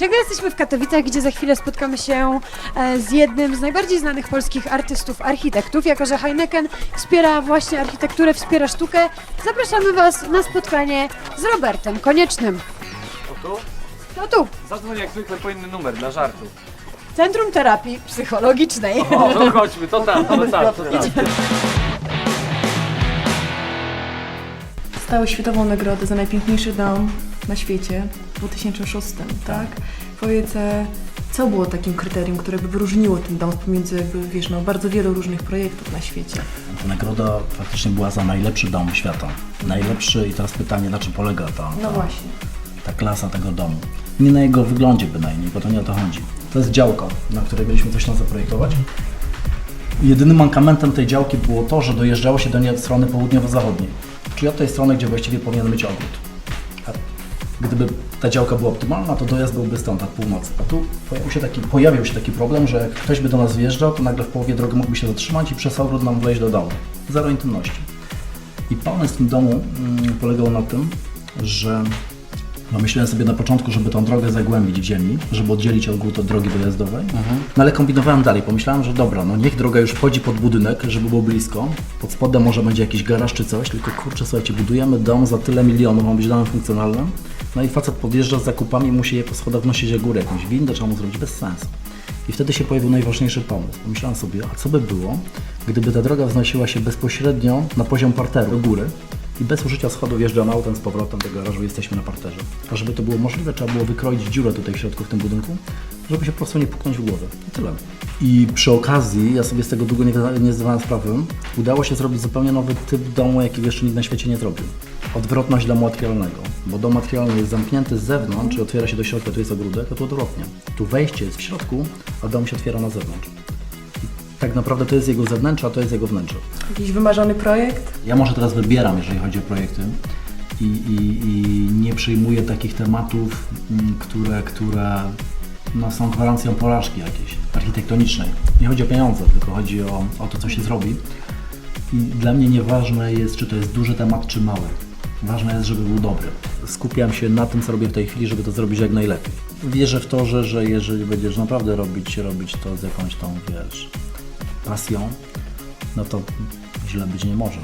Ciągle jesteśmy w Katowicach, gdzie za chwilę spotkamy się e, z jednym z najbardziej znanych polskich artystów, architektów. Jako, że Heineken wspiera właśnie architekturę, wspiera sztukę, zapraszamy Was na spotkanie z Robertem Koniecznym. O tu? No tu, Zadzwoń jak zwykle po inny numer dla żartu. Centrum Terapii Psychologicznej. O, no chodźmy, to tam, to tam, to tam. Dostały światową nagrodę za najpiękniejszy dom na świecie 2006, tak? Powiedz, e, co było takim kryterium, które by wyróżniło ten dom pomiędzy jakby, wiesz, no, bardzo wielu różnych projektów na świecie? Ta nagroda faktycznie była za najlepszy dom świata. Najlepszy i teraz pytanie, na czym polega ta, No ta, właśnie. ta klasa tego domu. Nie na jego wyglądzie bynajmniej, bo to nie o to chodzi. To jest działka, na której mieliśmy coś tam zaprojektować. Jedynym mankamentem tej działki było to, że dojeżdżało się do niej od strony południowo-zachodniej, czyli od tej strony, gdzie właściwie powinien być ogród. Gdyby ta działka była optymalna, to dojazd byłby stąd, od północy. A tu pojawił się taki, pojawił się taki problem, że jak ktoś by do nas wjeżdżał, to nagle w połowie drogi mógłby się zatrzymać i przez ogród nam wleźć do domu. Zero intymności. I pomysł w tym domu mm, polegał na tym, że no myślałem sobie na początku, żeby tą drogę zagłębić w ziemi, żeby oddzielić ogród od drogi dojazdowej. No ale kombinowałem dalej. Pomyślałem, że dobra, no niech droga już wchodzi pod budynek, żeby było blisko. Pod spodem może będzie jakiś garaż czy coś, tylko kurczę, słuchajcie, budujemy dom za tyle milionów, ma być domem funkcjonalnym. No i facet podjeżdża z zakupami, musi je po schodach wnosić do góry, jakąś windę trzeba mu zrobić, bez sensu. I wtedy się pojawił najważniejszy pomysł. Pomyślałem sobie, a co by było, gdyby ta droga wznosiła się bezpośrednio na poziom parteru, do góry, i bez użycia schodów wjeżdżamy autem z powrotem do garażu, jesteśmy na parterze. A żeby to było możliwe, trzeba było wykroić dziurę tutaj w środku w tym budynku, żeby się po prostu nie puknąć w głowę. I tyle. I przy okazji, ja sobie z tego długo nie, nie zdawałem sprawy, udało się zrobić zupełnie nowy typ domu, jakiego jeszcze nikt na świecie nie zrobił. Odwrotność domu materialnego. Bo dom materialny jest zamknięty z zewnątrz, czyli otwiera się do środka, tu jest ogródek, a tu odwrotnie. Tu wejście jest w środku, a dom się otwiera na zewnątrz. I tak naprawdę to jest jego zewnętrze, a to jest jego wnętrze. Jakiś wymarzony projekt? Ja może teraz wybieram, jeżeli chodzi o projekty i, i, i nie przyjmuję takich tematów, mm, które, które no, są gwarancją porażki jakiejś architektonicznej. Nie chodzi o pieniądze, tylko chodzi o, o to, co się zrobi. I dla mnie nieważne jest, czy to jest duży temat, czy mały. Ważne jest, żeby był dobry. Skupiam się na tym, co robię w tej chwili, żeby to zrobić jak najlepiej. Wierzę w to, że, że jeżeli będziesz naprawdę robić, robić to z jakąś tą, wiesz, pasją, no to źle być nie może.